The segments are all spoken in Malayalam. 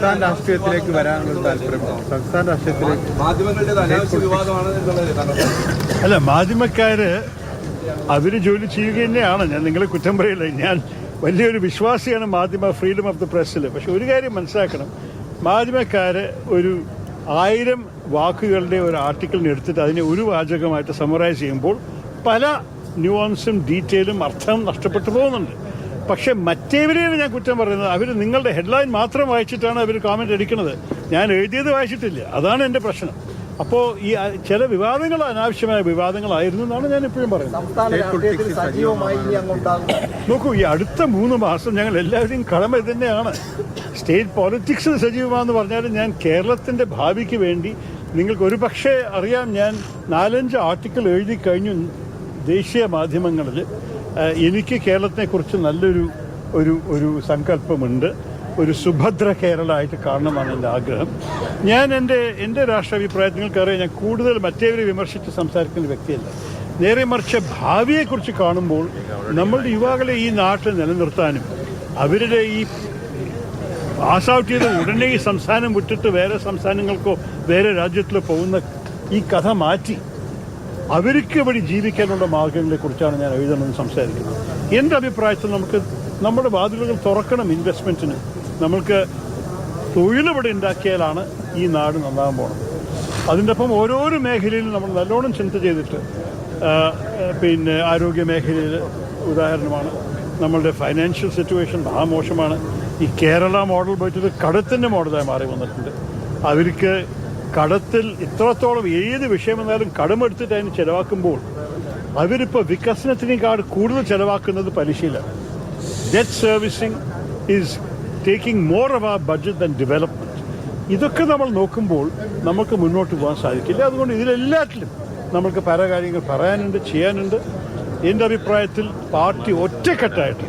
സംസ്ഥാന രാഷ്ട്രീയത്തിലേക്ക് വരാനുള്ള താല്പര്യമുണ്ടോ സംസ്ഥാന രാഷ്ട്രീയത്തിലേക്ക് മാധ്യമങ്ങളുടെ അല്ല മാധ്യമക്കാര് അവർ ജോലി ചെയ്യുക തന്നെയാണ്. ഞാൻ നിങ്ങളെ കുറ്റം പറയില്ല. ഞാൻ വലിയൊരു വിശ്വാസിയാണ് മാധ്യമ ഫ്രീഡം ഓഫ് ദി പ്രസ്സിൽ പക്ഷെ ഒരു കാര്യം മനസ്സിലാക്കണം. മാധ്യമക്കാര് ഒരു ആയിരം വാക്കുകളുടെ ഒരു ആർട്ടിക്കിളിന് എടുത്തിട്ട് അതിനെ ഒരു വാചകമായിട്ട് സമറൈസ് ചെയ്യുമ്പോൾ പല ന്യൂവാൻസും ഡീറ്റെയിലും അർത്ഥം നഷ്ടപ്പെട്ടു പോകുന്നുണ്ട്. പക്ഷെ മറ്റേവരെയാണ് ഞാൻ കുറ്റം പറയുന്നത്. അവർ നിങ്ങളുടെ ഹെഡ്ലൈൻ മാത്രം വായിച്ചിട്ടാണ് അവർ കോമന്റ് അടിക്കുന്നത്. ഞാൻ എഴുതിയത് വായിച്ചിട്ടില്ല. അതാണ് എന്റെ പ്രശ്നം. അപ്പോൾ ഈ ചില വിവാദങ്ങൾ അനാവശ്യമായ വിവാദങ്ങളായിരുന്നു എന്നാണ് ഞാൻ ഇപ്പോഴും പറയുന്നത്. നോക്കൂ ഈ അടുത്ത മൂന്ന് മാസം ഞങ്ങൾ എല്ലാവരെയും കടമ ഇത് തന്നെയാണ് സ്റ്റേറ്റ് പോളിറ്റിക്സ് സജീവമാണെന്ന് പറഞ്ഞാലും ഞാൻ കേരളത്തിന്റെ ഭാവിക്ക് വേണ്ടി നിങ്ങൾക്ക് ഒരു പക്ഷേ അറിയാം ഞാൻ നാലഞ്ച് ആർട്ടിക്കിൾ എഴുതി കഴിഞ്ഞു ദേശീയ മാധ്യമങ്ങളിൽ. എനിക്ക് കേരളത്തെക്കുറിച്ച് നല്ലൊരു ഒരു ഒരു സങ്കല്പമുണ്ട്. ഒരു സുഭദ്ര കേരളമായിട്ട് കാണണമെന്നാണ് എന്റെ ആഗ്രഹം. ഞാൻ എന്റെ എന്റെ രാഷ്ട്രാഭിപ്രായത്തിൽ നിങ്ങൾക്കറിയാം ഞാൻ കൂടുതൽ മറ്റേവരെ വിമർശിച്ച് സംസാരിക്കുന്ന വ്യക്തിയല്ല. നേരെ മറിച്ച് ഭാവിയെക്കുറിച്ച് കാണുമ്പോൾ നമ്മളുടെ യുവാക്കളെ ഈ നാട്ടിൽ നിലനിർത്താനും അവരുടെ ഈ പാസ് ഔട്ട് ചെയ്ത് ഉടനെ ഈ സംസ്ഥാനം വിട്ടിട്ട് വേറെ സംസ്ഥാനങ്ങൾക്കോ വേറെ രാജ്യത്തിലോ പോകുന്ന ഈ കഥ മാറ്റി അവർക്ക് വഴി ജീവിക്കാനുള്ള മാർഗങ്ങളെ കുറിച്ചാണ് ഞാൻ എഴുതണമെന്ന് സംസാരിക്കുന്നത്. എന്റെ അഭിപ്രായത്തിൽ നമുക്ക് നമ്മുടെ വാതിലുകൾ തുറക്കണം ഇൻവെസ്റ്റ്മെന്റിന് നമ്മൾക്ക് തൊഴിലിവിടെ ഉണ്ടാക്കിയാലാണ് ഈ നാട് നന്നാകാൻ പോകുന്നത്. അതിന്റെ ഒപ്പം ഓരോരോ മേഖലയിലും നമ്മൾ നല്ലോണം ചിന്ത ചെയ്തിട്ട് പിന്നെ ആരോഗ്യ മേഖലയിൽ ഉദാഹരണമാണ്. നമ്മളുടെ ഫൈനാൻഷ്യൽ സിറ്റുവേഷൻ മഹാമോശമാണ് ഈ കേരള മോഡൽ പോയിട്ട് കടത്തിന്റെ മോഡലായി മാറി വന്നിട്ടുണ്ട്. അവർക്ക് കടത്തിൽ ഇത്രത്തോളം ഏത് വിഷയം എന്നാലും കടമെടുത്തിട്ട് അതിന് ചെലവാക്കുമ്പോൾ അവരിപ്പോൾ വികസനത്തിനേക്കാൾ കൂടുതൽ ചെലവാക്കുന്നത് പലിശയിലാണ് debt servicing is taking more of ആ ബഡ്ജറ്റ് ആൻഡ് ഡെവലപ്മെന്റ് ഇതൊക്കെ നമ്മൾ നോക്കുമ്പോൾ നമുക്ക് മുന്നോട്ട് പോകാൻ സാധിക്കില്ല. അതുകൊണ്ട് ഇതിലെല്ലാറ്റിലും നമുക്ക് പല കാര്യങ്ങൾ പറയാനുണ്ട് ചെയ്യാനുണ്ട്. എന്റെ അഭിപ്രായത്തിൽ പാർട്ടി ഒറ്റക്കെട്ടായിട്ട്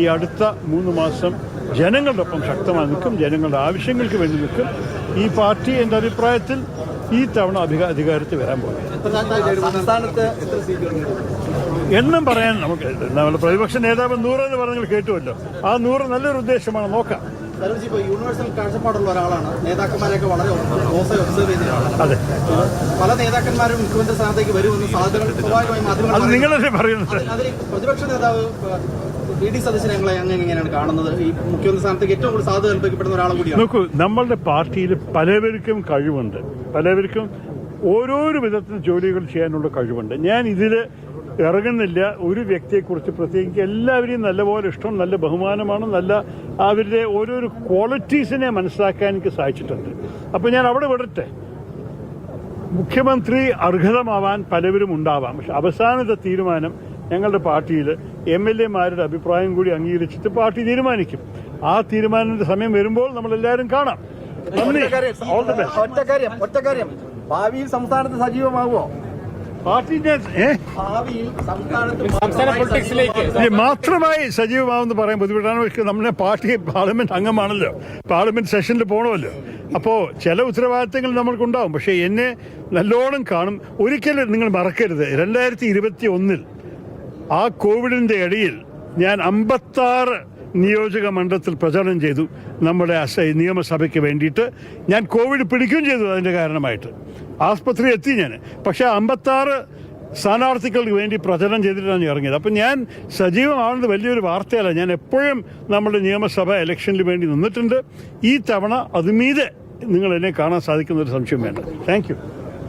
ഈ അടുത്ത മൂന്ന് മാസം ജനങ്ങളുടെ ഒപ്പം ശക്തമായി നിൽക്കും ജനങ്ങളുടെ ആവശ്യങ്ങൾക്ക് വേണ്ടി നിൽക്കും. ഈ പാർട്ടി എന്റെ അഭിപ്രായത്തിൽ ഈ തവണ അധിക അധികാരത്തിൽ വരാൻ പോകും എണ്ണം പറയാൻ നമുക്ക് നമ്മുടെ പ്രതിപക്ഷ നേതാവ് നൂറ് എന്ന് പറഞ്ഞാൽ കേട്ടുമല്ലോ ആ നൂറ് നല്ലൊരു ഉദ്ദേശമാണ് നോക്കാം. യൂണിവേഴ്സൽ കാഴ്ചപ്പാടുള്ള ഒരാളാണ്. നേതാക്കന്മാരെയൊക്കെ വളരെ ഒബ്സർവ് അതെ. പല നേതാക്കന്മാരും മുഖ്യമന്ത്രി സ്ഥാനത്തേക്ക് വരുമെന്ന് സാധ്യതകൾ സ്വാഭാവികമായി മാധ്യമങ്ങൾ അത് പറയുന്നു. നിങ്ങളല്ലേ പറയുന്നത്? അതിൽ പ്രതിപക്ഷ നേതാവ് അങ്ങനെ കാണുന്നത്. ഈ ഏറ്റവും കൂടുതൽ കൂടിയാണ്. നോക്കൂ നമ്മളുടെ പാർട്ടിയിൽ പലവർക്കും കഴിവുണ്ട്. പലവർക്കും ഓരോരോ വിധത്തിൽ ജോലികൾ ചെയ്യാനുള്ള കഴിവുണ്ട്. ഞാൻ ഇതിൽ ഇറങ്ങുന്നില്ല. ഒരു വ്യക്തിയെക്കുറിച്ച് പ്രത്യേകിച്ച് എല്ലാവരെയും നല്ലപോലെ ഇഷ്ടം നല്ല ബഹുമാനമാണ്. നല്ല അവരുടെ ഓരോരോ ക്വാളിറ്റീസിനെ മനസ്സിലാക്കാൻ എനിക്ക് സാധിച്ചിട്ടുണ്ട്. അപ്പോൾ ഞാൻ അവിടെ വിടട്ടെ. മുഖ്യമന്ത്രി അർഹതമാവാൻ പലവരും ഉണ്ടാവാം. പക്ഷെ അവസാനത്തെ തീരുമാനം ഞങ്ങളുടെ പാർട്ടിയിൽ എം എൽ എമാരുടെ അഭിപ്രായം കൂടി അംഗീകരിച്ചിട്ട് പാർട്ടി തീരുമാനിക്കും. ആ തീരുമാനത്തിന്റെ സമയം വരുമ്പോൾ നമ്മൾ എല്ലാവരും കാണാം ഭാവിയിൽ സംസ്ഥാനത്ത് സജീവമാകുമോ പാർട്ടി ഏഹ് ഭാവിയിൽ സംസ്ഥാനത്ത് ഇനി മാത്രമായി സജീവമാവെന്ന് പറയാൻ ബുദ്ധിമുട്ടാണ്. പക്ഷേ നമ്മുടെ പാർട്ടി പാർലമെന്റ് അംഗമാണല്ലോ. പാർലമെന്റ് സെഷനിൽ പോകണമല്ലോ അപ്പോ ചില ഉത്തരവാദിത്തങ്ങൾ നമ്മൾക്കുണ്ടാവും. പക്ഷേ എന്നെ നല്ലോണം കാണും. ഒരിക്കലും നിങ്ങൾ മറക്കരുത്. രണ്ടായിരത്തി ഇരുപത്തി ഒന്നിൽ ആ കോവിഡിന്റെ ഇടയിൽ ഞാൻ അമ്പത്താറ് നിയോജക മണ്ഡലത്തിൽ പ്രചരണം ചെയ്തു നമ്മുടെ നിയമസഭയ്ക്ക് വേണ്ടിയിട്ട്. ഞാൻ കോവിഡ് പിടിക്കുകയും ചെയ്തു അതിന്റെ കാരണമായിട്ട്. ആസ്പത്രി എത്തി ഞാൻ. പക്ഷേ അമ്പത്താറ് സ്ഥാനാർത്ഥികൾക്ക് വേണ്ടി പ്രചരണം ചെയ്തിട്ടാണ് ഇറങ്ങിയത്. അപ്പം ഞാൻ സജീവമാവുന്നത് വലിയൊരു വാർത്തയല്ല. ഞാൻ എപ്പോഴും നമ്മുടെ നിയമസഭ ഇലക്ഷനിൽ വേണ്ടി നിന്നിട്ടുണ്ട്. ഈ തവണ അതുമീതെ നിങ്ങൾ എന്നെ കാണാൻ സാധിക്കുന്ന ഒരു സംശയം വേണ്ട താങ്ക്